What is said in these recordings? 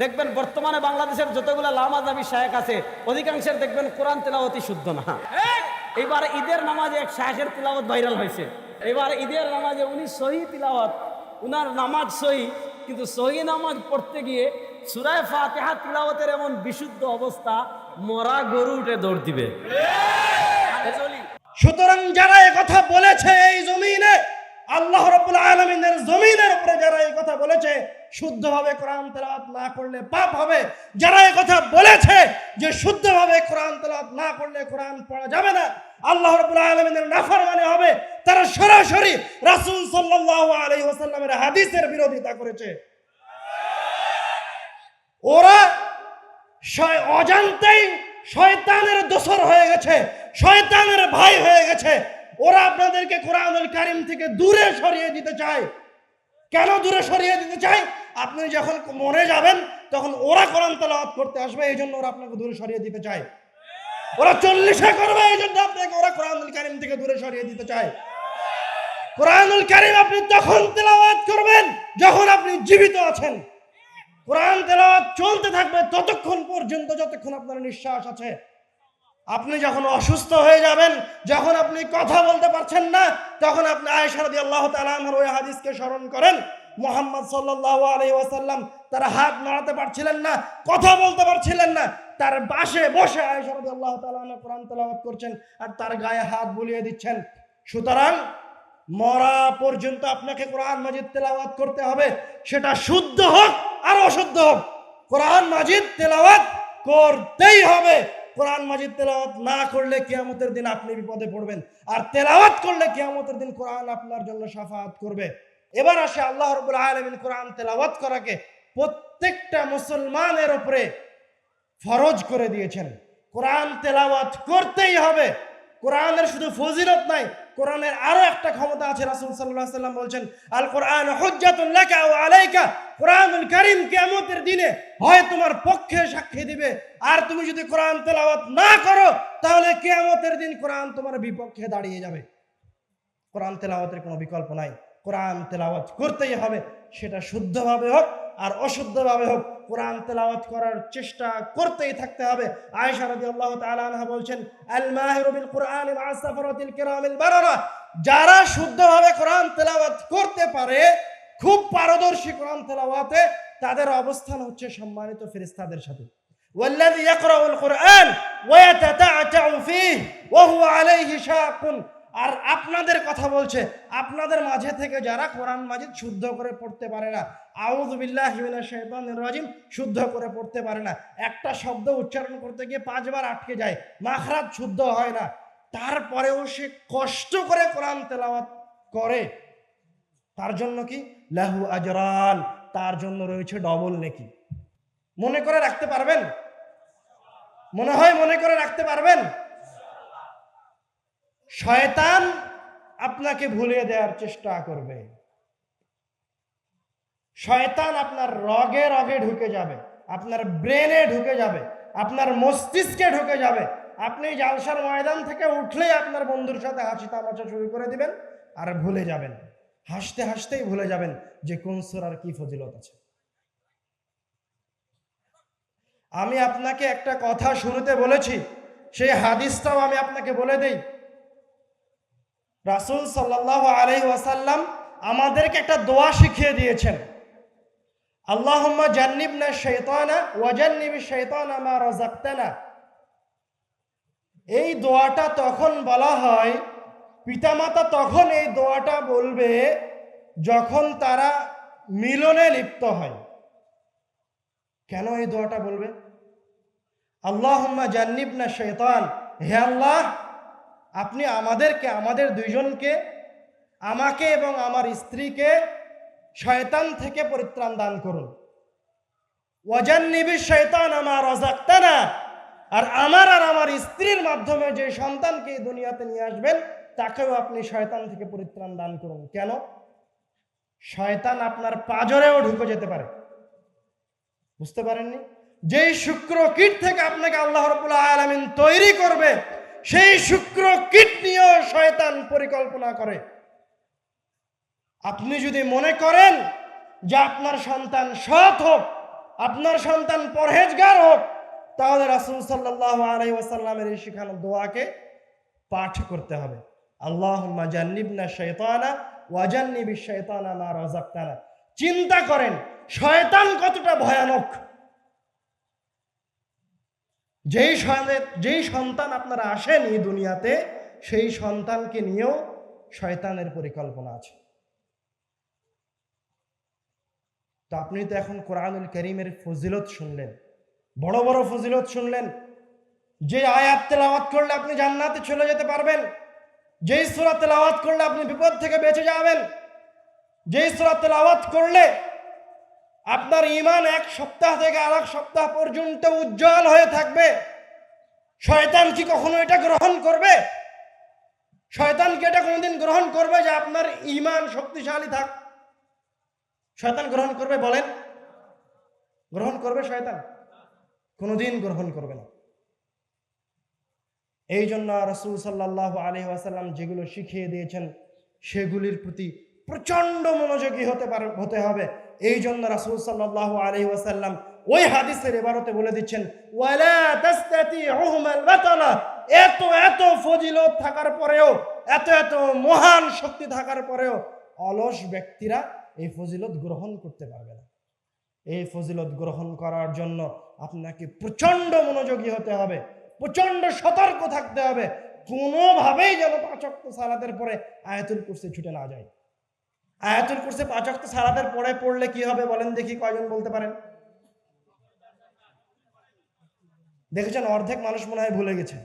দেখবেন বর্তমানে বাংলাদেশের যতগুলো লামাজাবি শায়েক আছে অধিকাংশের দেখবেন কোরআন তেলাওয়াতি শুদ্ধ না। এবার ঈদের নামাজে এক শায়েকের তিলাওয়াত ভাইরাল হয়েছে। এবার ঈদের নামাজে উনি সহি তিলাওয়াত উনার নামাজ সহি কিন্তু সহি নামাজ পড়তে গিয়ে সুরায় ফাতিহা তিলাওয়াতের এমন বিশুদ্ধ অবস্থা মরা গরু উঠে দৌড় দিবে। সুতরাং যারা এই কথা বলেছে এই জমিনে আল্লাহ রাব্বুল আলামিনের জমিনের উপরে যারা এই কথা বলেছে, শুদ্ধভাবে কোরআন তেলাওয়াত না করলে পাপ হবে। যারা এই কথা বলেছে যে শুদ্ধভাবে কোরআন তেলাওয়াত না করলে কোরআন পড়া যাবে না, আল্লাহ রাব্বুল আলামিনের নাফরমানি হবে। তারা সরাসরি রাসূল সাল্লাল্লাহু আলাইহি ওয়াসাল্লামের হাদিসের বিরোধিতা করেছে। ওরা অজান্তেই শয়তানের দোসর হয়ে গেছে, শয়তানের ভাই হয়ে গেছে। ওরা আপনাদেরকে কোরআনুল কারিম থেকে দূরে সরিয়ে দিতে চায়। কেন দূরে সরিয়ে দিতে চায়? আপনি যখন মরে যাবেন, তখন ওরা কোরআন তেলাওয়াত করতে আসবে এই জন্য ওরা আপনাকে দূরে সরিয়ে দিতে চায়। ওরা চল্লিশে করবে এই জন্য আপনাকে ওরা কোরআনুল কারিম থেকে দূরে সরিয়ে দিতে চায়। কোরআনুল কারিম আপনি তখন তেলাওয়াত করবেন, যখন আপনি জীবিত আছেন। কোরআন তেলাওয়াত চলতে থাকবে ততক্ষণ পর্যন্ত, যতক্ষণ আপনার নিঃশ্বাস আছে। আপনি যখন অসুস্থ হয়ে যাবেন, যখন আপনি কথা বলতে পারছেন না, তখন আপনি আয়েশা রাদিয়াল্লাহু তাআলা আনহার ওই হাদিসকে স্মরণ করেন। মোহাম্মদ সাল্লাল্লাহু আলাইহি ওয়াসাল্লাম তার হাত নাড়াতে পারছিলেন না, কথা বলতে পারছিলেন না, তার বাসে বসে আয়েশা রাদিয়াল্লাহু তাআলা আনহা কোরআন তেলাওয়াত করছেন আর তার গায়ে হাত বুলিয়ে দিচ্ছেন। সুতরাং মরা পর্যন্ত আপনাকে কোরআন মাজিদ তেলাওয়াত করতে হবে। সেটা শুদ্ধ হোক আর অশুদ্ধ হোক। কোরআন মাজিদ তেলাওয়াত করতেই হবে। কোরআন মাজিদ তেলাওয়াত না করলে কেয়ামতের দিন আপনি বিপদে পড়বেন। আর তেলাওয়াত করলে কেয়ামতের দিন কোরআন আপনার জন্য সাফাত করবে। এবার আসে আল্লাহ রবুল আলমিন কোরআন তেলাওয়াত করাকে প্রত্যেকটা মুসলমানের ওপরে ফরজ করে দিয়েছেন। কোরআন তেলাওয়াত করতেই হবে। কোরআনের শুধু ফজিলত নাই কোরআনের আরও একটা ক্ষমতা আছে, রাসূল আলাইহি সাল্লাম বলছেন আল কোরআন হুজ্জাতুল লাকা ওয়া আলাইকা, কোরআনুল কারীম কিয়ামতের দিনে হয় তোমার পক্ষে সাক্ষী দিবে। আর তুমি যদি কোরআন তেলাওয়াত না করো, তাহলে কিয়ামতের দিন কোরআন তোমার বিপক্ষে দাঁড়িয়ে যাবে। কোরআন তেলাওয়াতের কোনো বিকল্প নাই। কোরআন তেলাওয়াত করতেই হবে, সেটা শুদ্ধভাবে হোক আর অশুদ্ধভাবে হোক। কোরআন তেলাওয়াত করার চেষ্টা করতেই থাকতে হবে আয়েশা রাদিয়াল্লাহু তাআলা আনহা বলছেন আল মাহিরু বিল কুরআনি মা সাফরাতিল কিরামিল বারারা যারা শুদ্ধভাবে কোরআন তেলাওয়াত করতে পারে খুব পারদর্শী কোরআন তেলাওয়াতে তাদের অবস্থান হচ্ছে সম্মানিত ফেরেশতাদের সাথে والذي يقرأ القرآن ويتتعتع فيه وهو عليه شاق আর আপনাদের কথা বলছে, আপনাদের মাঝে থেকে যারা কোরআন মাজিদ শুদ্ধ করে পড়তে পারে না রাজিম, শুদ্ধ করে পড়তে পারে না। একটা শব্দ উচ্চারণ করতে গিয়ে পাঁচবার আটকে যায়, মাখরাজ শুদ্ধ হয় না। তারপরেও সে কষ্ট করে কোরআন তেলাওয়াত করে। তার জন্য কি? লাহু আজরান, তার জন্য রয়েছে ডবল নেকি। মনে করে রাখতে পারবেন? মনে হয় মনে করে রাখতে পারবেন? শয়তান আপনাকে ভুলিয়ে দেওয়ার চেষ্টা করবে। শয়তান আপনার রগে রগে ঢুকে যাবে, আপনার ব্রেনে ঢুকে যাবে, আপনার মস্তিষ্কে ঢুকে যাবে। আপনি জালসার ময়দান থেকে উঠলেই আপনার বন্ধুর সাথে হাসি তামাশা শুরু করে দিবেন আর ভুলে যাবেন। হাসতে হাসতেই ভুলে যাবেন যে কোন সুরার কি ফজিলত আছে। আমি আপনাকে একটা কথা শুরুতে বলেছি, সেই হাদিসটাও আমি আপনাকে বলে দেই। রাসূল সাল্লাল্লাহু আলাইহি ওয়াসাল্লাম আমাদেরকে একটা দোয়া শিখিয়ে দিয়েছেন। আল্লাহুম্মা জান্নিবনা শাইতানা ওয়া জান্নিবি শাইতানা মা রাযাকতানা। এই দোয়াটা তখন বলা হয়, পিতামাতা তখন এই দোয়াটা বলবে যখন তারা মিলনে লিপ্ত হয়। কেন এই দোয়াটা বলবে? আল্লাহম্মা জান্নিব না শাইতান, হে আল্লাহ আপনি আমাদেরকে, আমাদের দুইজনকে, আমাকে এবং আমার স্ত্রীকে শয়তান থেকে পরিত্রাণ দান করুন। ওয়াজান্নিবি শয়তান আমার রাজাক্তানা আর আমার আর আমার স্ত্রীর মাধ্যমে যে সন্তানকে এই দুনিয়াতে নিয়ে আসবেন, তাকেও আপনি শয়তান থেকে পরিত্রাণ দান করুন। কেন? শয়তান আপনার পাজরেও ঢুকে যেতে পারে। বুঝতে পারেননি? যেই শুক্র কীট থেকে আপনাকে আল্লাহ রবুল্লাহ আলমিন তৈরি করবে সেই শুক্র কীট নিয়েও শয়তান পরিকল্পনা করে। আপনি যদি মনে করেন যে আপনার সন্তান সৎ হোক, আপনার সন্তান পরহেজগার হোক, তাহলে রাসূল সাল্লাল্লাহু আলাইহি ওয়াসাল্লামের এই শেখানো দোয়াকে পাঠ করতে হবে। আল্লাহুম্মা জান্নিবনা শাইতানা ওয়া জান্নিবিশ শাইতানা মা রাযাকতানা। চিন্তা করেন, শয়তান কতটা ভয়ানক। যেই যেই সন্তান আপনারা আসেন এই দুনিয়াতে, সেই সন্তানকে নিয়েও শয়তানের পরিকল্পনা আছে। তো আপনি তো এখন কোরআনুল করিমের ফজিলত শুনলেন, বড় বড় ফজিলত শুনলেন, যে আয়াত তেলাওয়াত করলে আপনি জান্নাতে চলে যেতে পারবেন, যেই সুরা তেলাওয়াত করলে আপনি বিপদ থেকে বেঁচে যাবেন, যেই সুরা তেলাওয়াত করলে আপনার ইমান এক সপ্তাহ থেকে আর এক সপ্তাহ পর্যন্ত উজ্জ্বল হয়ে থাকবে। শয়তান কি কখনো এটা গ্রহণ করবে? শয়তান কি এটা কোনোদিন গ্রহণ করবে যে আপনার ইমান শক্তিশালী থাক? শয়তান গ্রহণ করবে বলেন? গ্রহণ করবে শয়তান? কোনোদিন গ্রহণ করবে না। এই জন্য রসুল সাল্লাহ আলহি আসাল্লাম যেগুলো শিখিয়ে দিয়েছেন, সেগুলির প্রতি প্রচণ্ড মনোযোগী হতে পারে, হতে হবে। এই জন্য রাসূল সাল্লাল্লাহু আলাইহি ওয়াসাল্লাম ওই হাদিসের এবারতে বলে দিচ্ছেন এত এত ফজিলত থাকার পরেও, এত এত মহান শক্তি থাকার পরেও অলস ব্যক্তিরা এই ফজিলত গ্রহণ করতে পারবে না। এই ফজিলত গ্রহণ করার জন্য আপনাকে প্রচণ্ড মনোযোগী হতে হবে প্রচণ্ড সতর্ক থাকতে হবে। কোনোভাবেই যেন পাঁচক্ত সালাতের পরে আয়াতুল কুরসি ছুটে না যায়। আয়াতুল কুরসি পাঁচক্ত সালাতের পরে পড়লে কি হবে বলেন দেখি কয়জন বলতে পারেন? দেখেছেন? অর্ধেক মানুষ মনে হয় ভুলে গেছে।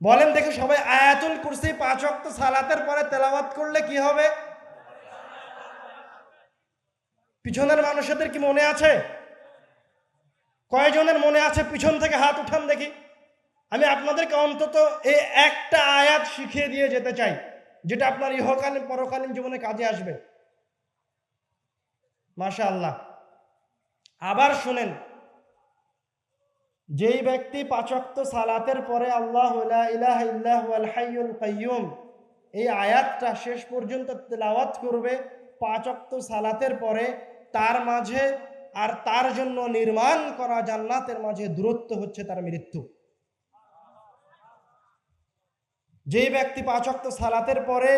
বলেন দেখে সবাই আয়াতুল কুরসি পাঁচক্ত সালাতের পরে তেলাওয়াত করলে কি হবে? পিছনের মানুষদের কি মনে আছে? কয়জনের মনে আছে? পিছন থেকে হাত উঠান দেখি। আমি আপনাদেরকে অন্তত এই একটা আয়াত শিখিয়ে দিয়ে যেতে চাই। যেটা আপনার ইহকালীন, পরকালীন জীবনে কাজে আসবে। মাশা আল্লাহ আবার শুনেন, যেই ব্যক্তি পাচক্ত সালাতের পরে আল্লাহ ইলাহা ইল্লাহু এই আয়াতটা শেষ পর্যন্ত তেলাওয়াত করবে, পাচক্ত সালাতের পরে তার মাঝে আর তার জন্য নির্মাণ করা জান্নাতের মাঝে দূরত্ব হচ্ছে তার মৃত্যু। যেই ব্যক্তি পাচক্ত সালাতের পরে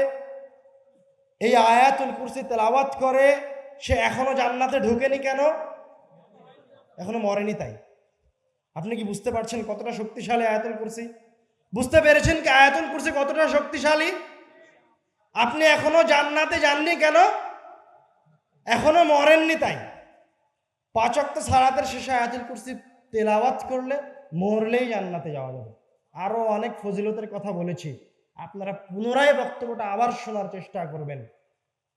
এই আয়াতুল কুরসি তেলাওয়াত করে, সে এখনও জান্নাতে ঢুকেনি কেন? এখনও মরেনি তাই। আপনি কি বুঝতে পারছেন কতটা শক্তিশালী আয়াতুল কুরসি? বুঝতে পেরেছেন কি আয়াতুল কুরসি কতটা শক্তিশালী? আপনি এখনও জান্নাতে যাননি কেন? এখনও মরেননি তাই। পাচক্ত সালাতের শেষে আয়াতুল কুরসি তেলাওয়াত করলে মরলেই জান্নাতে যাওয়া যাবে। আরও অনেক ফজিলতের কথা বলেছি। আপনারা পুনরায় বক্তব্যটা আবার শোনার চেষ্টা করবেন।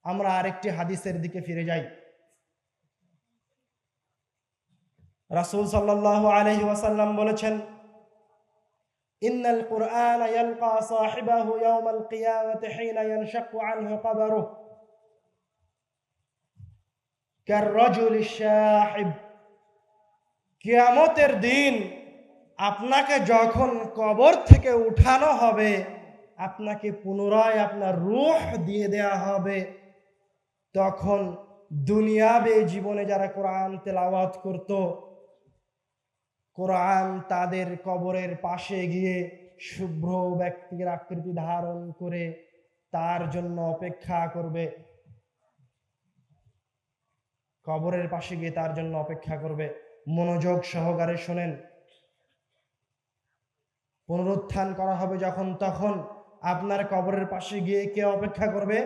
আমরা আরেকটি হাদিসের দিকে ফিরে যাই। রাসূল সাল্লাল্লাহু আলাইহি ওয়াসাল্লাম বলেছেন ইয়ালকা সাহিবাহু কিয়ামতের দিন আপনাকে যখন কবর থেকে উঠানো হবে, আপনাকে পুনরায় আপনার রূহ দিয়ে দেয়া হবে। তখন দুনিয়াবে জীবনে যারা কোরআন তেলাওয়াত করত, কোরআন তাদের কবরের পাশে গিয়ে শুভ্র ব্যক্তির আকৃতি ধারণ করে তার জন্য অপেক্ষা করবে। কবরের পাশে গিয়ে তার জন্য অপেক্ষা করবে। মনোযোগ সহকারে শোনেন। পুনরুত্থান করা হবে যখন, তখন আপনার কবরের পাশে গিয়ে কে অপেক্ষা করবে?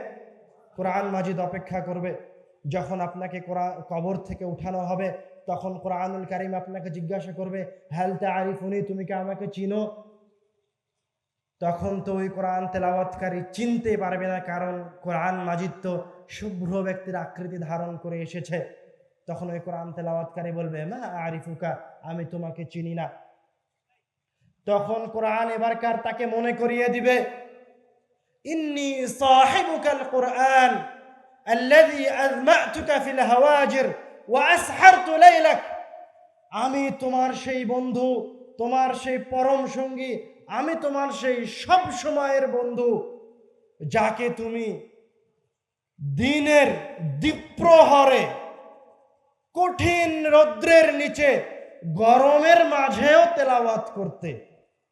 কোরআন মাজিদ অপেক্ষা করবে। যখন আপনাকে কোরআন কবর থেকে উঠানো হবে, তখন কোরআনুল কারিম আপনাকে জিজ্ঞাসা করবে হেলতে আরিফুনি তুমি কি আমাকে চিনো? তখন তো ওই কোরআন তেলাওয়াতকারী চিনতে পারবে না, কারণ কোরআন মাজিদ তো শুভ্র ব্যক্তির আকৃতি ধারণ করে এসেছে। তখন ওই কোরআন তেলাওয়াতকারী বলবে, মা আরিফুকা, আমি তোমাকে চিনি না। তখন কোরআন এবারকার তাকে মনে করিয়ে দিবে ইন্নি সাহিবুকাল কোরআন الذي أذمأتك في الهواجر وأسحرت ليلك আমি তোমার সেই বন্ধু তোমার সেই পরম সঙ্গী আমি তোমার সেই সব সময়ের বন্ধু যাকে তুমি দিনের দ্বীপ্রহরে কঠিন রৌদ্রের নিচে গরমের মাঝেও তেলাওয়াত করতে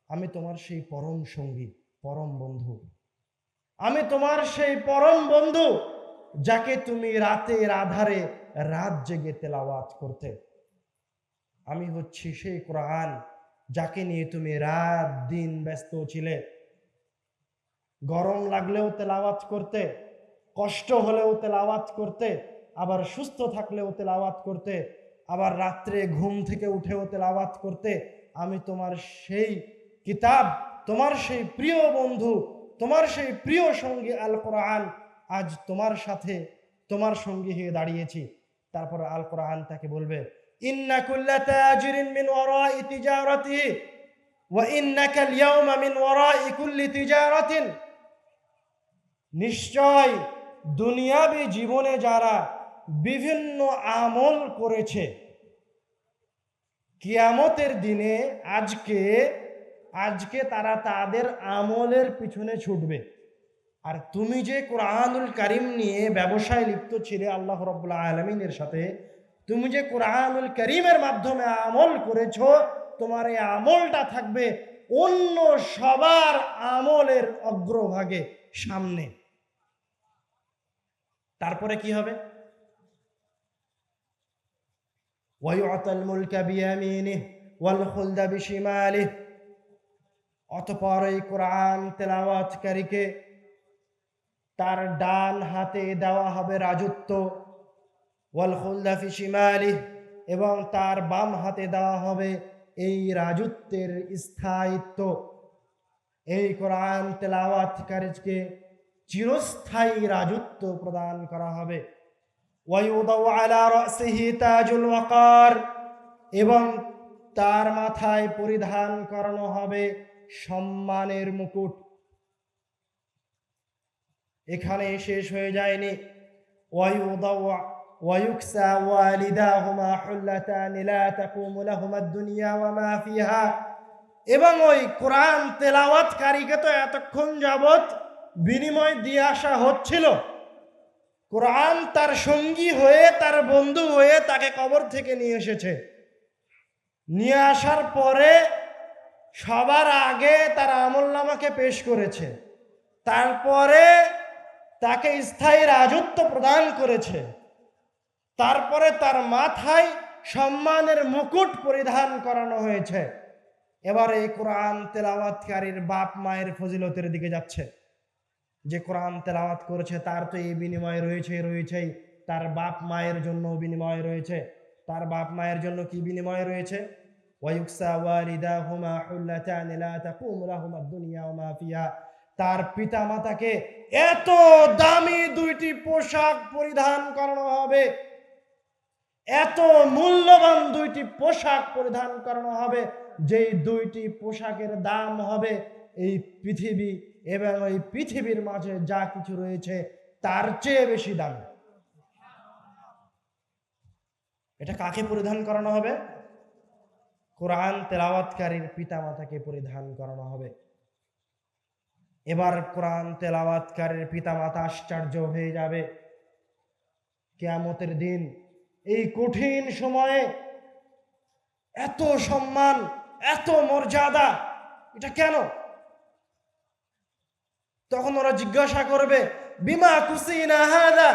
আমি তোমার সেই পরম সঙ্গী, পরম বন্ধু। আমি তোমার সেই পরম বন্ধু, যাকে তুমি রাতের আধারে রাত জেগে তেলাওয়াত করতে। আমি হচ্ছি সেই কোরআন, যাকে নিয়ে তুমি রাত দিন ব্যস্ত ছিলে। গরম লাগলেও তেলাওয়াত করতে, কষ্ট হলেও তেলাওয়াত করতে, আবার সুস্থ থাকলেও তেলাওয়াত করতে, আবার রাত্রে ঘুম থেকে উঠেও তেলাওয়াত করতে, আমি তোমার সেই কিতাব, তোমার সেই প্রিয় বন্ধু, তোমার সেই প্রিয় সঙ্গী আল কোরআন আজ তোমার সাথে, তোমার সঙ্গী হয়ে দাঁড়িয়েছি। তারপর আল কোরআন তাকে বলবে নিশ্চয় দুনিয়াবি জীবনে যারা বিভিন্ন আমল করেছে, কিয়ামতের দিনে আজকে আজকে তারা তাদের আমলের পিছনে ছুটবে। আর তুমি যে কোরআনুল করিম নিয়ে ব্যবসায় লিপ্ত ছিলে, আল্লাহ রব্লা আলমিনের সাথে, তুমি যে কোরআনুল করিমের মাধ্যমে আমল করেছ, তোমার এই আমলটা থাকবে অন্য সবার আমলের অগ্রভাগে সামনে। তারপরে কি হবে? ওয়াইয়াতাল মুলকা বিয়ামিনিহি ওয়াল খুলদা বিশিমালিহি। অতপর এই কোরআন তেলাওয়াতকারীকে তার ডান হাতে দেওয়া হবে রাজত্ব। ওয়াল খুলদা ফি এবং তার বাম হাতে দেওয়া হবে এই রাজত্বের স্থায়িত্ব। এই কোরআন তেলাওয়াতকারীকে চিরস্থায়ী রাজত্ব প্রদান করা হবে। এবং তার মাথায় পরিধান করানো হবে সম্মানের মুকুট। এখানে শেষ হয়ে যায়নি। ওয়ালিদাহুমা হুল্লাতান, লা তাকুমু লাহুমা দুনিয়া ওয়া মা ফিহা। এবং ওই কোরআন তেলাওয়াতকারীকে তো এতক্ষণ যাবত বিনিময় দিয়ে আসা হচ্ছিল। কোরআন তার সঙ্গী হয়ে, তার বন্ধু হয়ে তাকে কবর থেকে নিয়ে এসেছে। নিয়ে আসার পরে সবার আগে তার আমল নামাকে পেশ করেছে। তারপরে তাকে স্থায়ী রাজত্ব প্রদান করেছে। তারপরে তার মাথায় সম্মানের মুকুট পরিধান করানো হয়েছে। এবার এই কোরআন তেলাওয়াতকারীর বাপ মায়ের ফজিলতের দিকে যাচ্ছে। যে কোরআন তেলাওয়াত করেছে, তার তো এই বিনিময় রয়েছে রয়েছেই। তার বাপ মায়ের জন্য বিনিময় রয়েছে। তার বাপ মায়ের জন্য কি বিনিময় রয়েছে? ওয়ায়ুকসা ওয়ালিদাহুমা হুল্লাতান লা তাকুমু লাহুমা দুনিয়া ওয়া মা তার পিতা মাতাকে এত দামি দুইটি পোশাক পরিধান করানো হবে, এত মূল্যবান দুইটি পোশাক পরিধান করানো হবে, যেই দুইটি পোশাকের দাম হবে এই পৃথিবী এবং ওই পৃথিবীর মাঝে যা কিছু রয়েছে তার চেয়ে বেশি দাম। এটা কাকে পরিধান করানো হবে? কোরআন তেলাওয়াতকারীর পিতা মাতাকে পরিধান করানো হবে। এবার কোরআন তেলাওয়াতকারীর পিতা মাতা আশ্চর্য হয়ে যাবে। কেয়ামতের দিন এই কঠিন সময়ে এত সম্মান, এত মর্যাদা, এটা কেন? তখন ওরা জিজ্ঞাসা করবে, বিমা কুসিনা হাদা?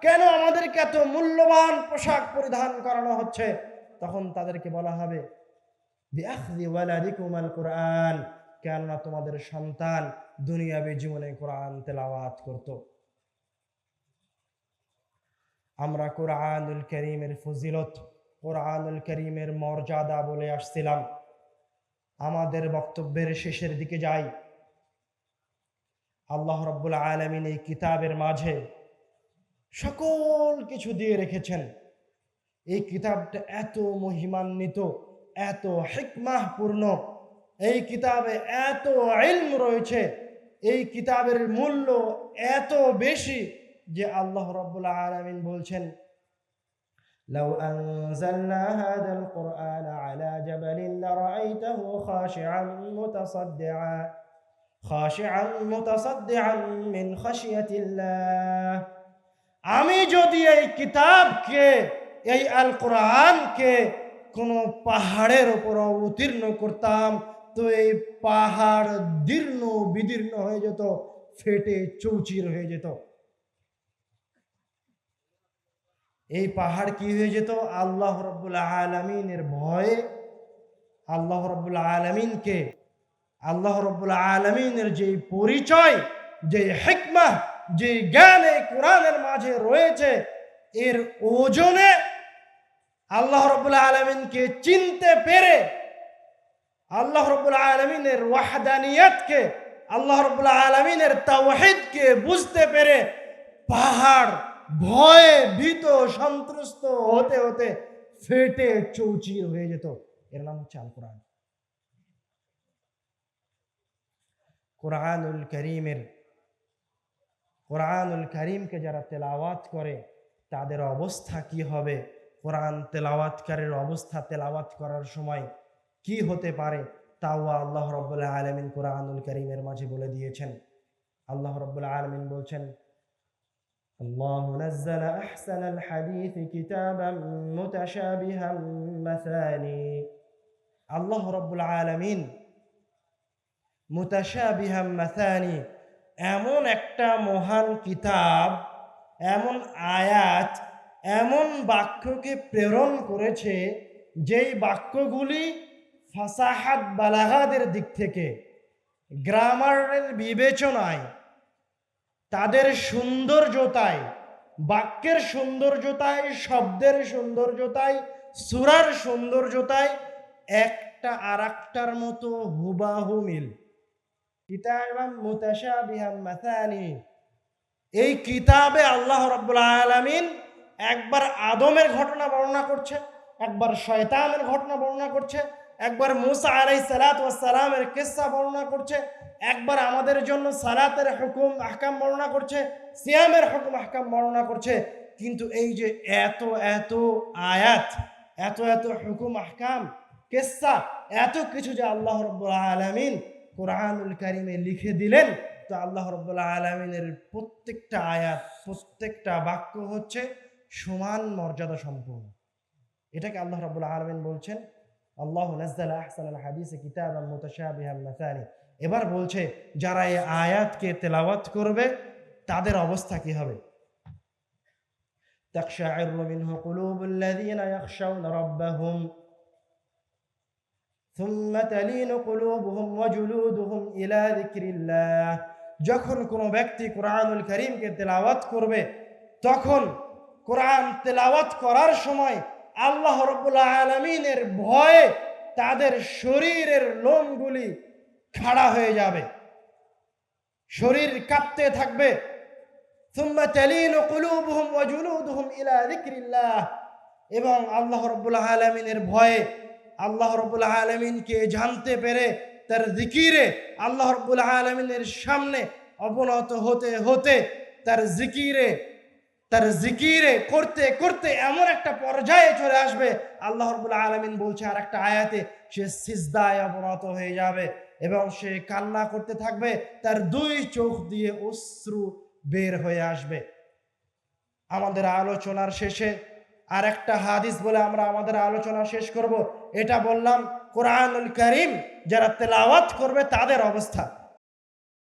কেন আমাদেরকে এত মূল্যবান পোশাক পরিধান করানো হচ্ছে? তখন তাদেরকে বলা হবে কোরআন কেননা তোমাদের সন্তান দুনিয়াবী জীবনে কোরআন তেলাওয়াত করত। আমরা কোরআনুল করিমের ফজিলত, কোরআনুল করিমের মর্যাদা বলে আসছিলাম। আমাদের বক্তব্যের শেষের দিকে যাই। আল্লাহ রব্বুল আলমিন এই কিতাবের মাঝে সকল কিছু দিয়ে রেখেছেন। এই কিতাবটা এত মহিমান্বিত এত হিকমাহপূর্ণ এই কিতাবে এত ইলম রয়েছে এই কিতাবের মূল্য এত বেশি যে আল্লাহ রব্বুল আলমিন বলছেন لو أنزلنا هذا القرآن على جبل لرأيته خاشعا متصدعا خاشعا متصدعا من خشية الله আমি যদি এই কিতাবকে এই আল কোরআনকে কোনো পাহাড়ের ওপর অবতীর্ণ করতাম, তো এই পাহাড় দীর্ণ বিদীর্ণ হয়ে যেত, ফেটে চৌচির হয়ে যেত। এই পাহাড় কি হয়ে যেত? আল্লাহ রব্বুল আলমিনের ভয়ে। আল্লাহ রব্বুল আলমিনকে, আল্লাহ রব্বুল আলমিনের যে পরিচয় যে হেকমা যে জ্ঞান এই কোরআনের মাঝে রয়েছে, এর ওজনে আল্লাহ রব্বুল আলমিনকে চিনতে পেরে আল্লাহ রব্বুল আলমিনের ওয়াহদানিয়াতকে, আল্লাহ রব্বুল আলমিনের তাওহিদকে বুঝতে পেরে পাহাড় ভয়ে ভীত, সন্ত্রস্ত হতে হতে ফেটে চৌচির হয়ে যেত। এর নাম হচ্ছে আল কোরআন কোরআনুল করিমের, কোরআনুল করিমকে যারা তেলাওয়াত করে, তাদের অবস্থা কি হবে? কোরআন তেলাওয়াতকারের অবস্থা তেলাওয়াত করার সময় কি হতে পারে তাও আল্লাহ রব্বুল্লাহ আলমিন কোরআনুল করিমের মাঝে বলে দিয়েছেন আল্লাহ রব্বুল্লাহ আলমিন বলছেন الله نزل أحسن الحديث كتابا متشابها مثاني আল্লাহ রব্বুল আলমিন মুতাশাবিহাম মাসানি এমন একটা মহান কিতাব এমন আয়াত এমন বাক্যকে প্রেরণ করেছে যেই বাক্যগুলি ফাসাহাত বালাহাদের দিক থেকে, গ্রামারের বিবেচনায়, তাদের সৌন্দর্যতায়, বাক্যের সৌন্দর্যতায়, শব্দের সৌন্দর্যতায়, সুরার সৌন্দর্যতায় একটা আর একটার মতো হুবাহু মিল। কিতাবাম এই কিতাবে আল্লাহ রাব্বুল আলামিন একবার আদমের ঘটনা বর্ণনা করছে, একবার শয়তানের ঘটনা বর্ণনা করছে, একবার মুসা আলাই সালাত সালামের কিসসা বর্ণনা করছে, একবার আমাদের জন্য সালাতের হুকুম, আহকাম বর্ণনা করছে, সিয়ামের হুকুম, আহকাম বর্ণনা করছে। কিন্তু এই যে এত এত আয়াত, এত এত হুকুম, আহকাম, কেসা, এত কিছু যে আল্লাহ রব্বুল আলমিন কোরআনুল কারিমে লিখে দিলেন, তো আল্লাহ রব্বুল আলমিনের প্রত্যেকটা আয়াত, প্রত্যেকটা বাক্য হচ্ছে সমান মর্যাদা সম্পূর্ণ এটাকে আল্লাহ রব্বুল আলমিন বলছেন আল্লাহ নাজ্জাল আহসান আল হাদিসে কিতাব মুতাশাবিহাম মাসানি এবার বলছে যারা এই আয়াতকে তেলাওয়াত করবে তাদের অবস্থা কি হবে تقشعر منه قلوب الذين يخشون ربهم ثم تلين قلوبهم وجلودهم إلى ذكر الله যখন কোনো ব্যক্তি কোরআনুল করিমকে তেলাওয়াত করবে তখন কোরআন তেলাওয়াত করার সময় আল্লাহ রব্বুল্লা আলমিনের ভয়ে তাদের শরীরের লোমগুলি খাড়া হয়ে যাবে। শরীর কাঁপতে থাকবে। এবং আল্লাহ রবুল্লাহ আলমিনের ভয়ে আল্লাহ রবুল্লাহ আলমিনকে জানতে পেরে তার জিকিরে আল্লাহ রবুল্লাহ আলমিনের সামনে অবনত হতে হতে তার জিকিরে তার জিকিরে করতে করতে এমন একটা পর্যায়ে চলে আসবে। আল্লাহ রব্বুল্লাহ আলমিন বলছে আর একটা আয়াতে, সে সিজদায় অবনত হয়ে যাবে এবং সে কান্না করতে থাকবে, তার দুই চোখ দিয়ে অশ্রু বের হয়ে আসবে। আমাদের আলোচনার শেষে আর একটা হাদিস বলে আমরা আমাদের আলোচনা শেষ করব। এটা বললাম, কোরআনুল করিম যারা তেলাওয়াত করবে তাদের অবস্থা।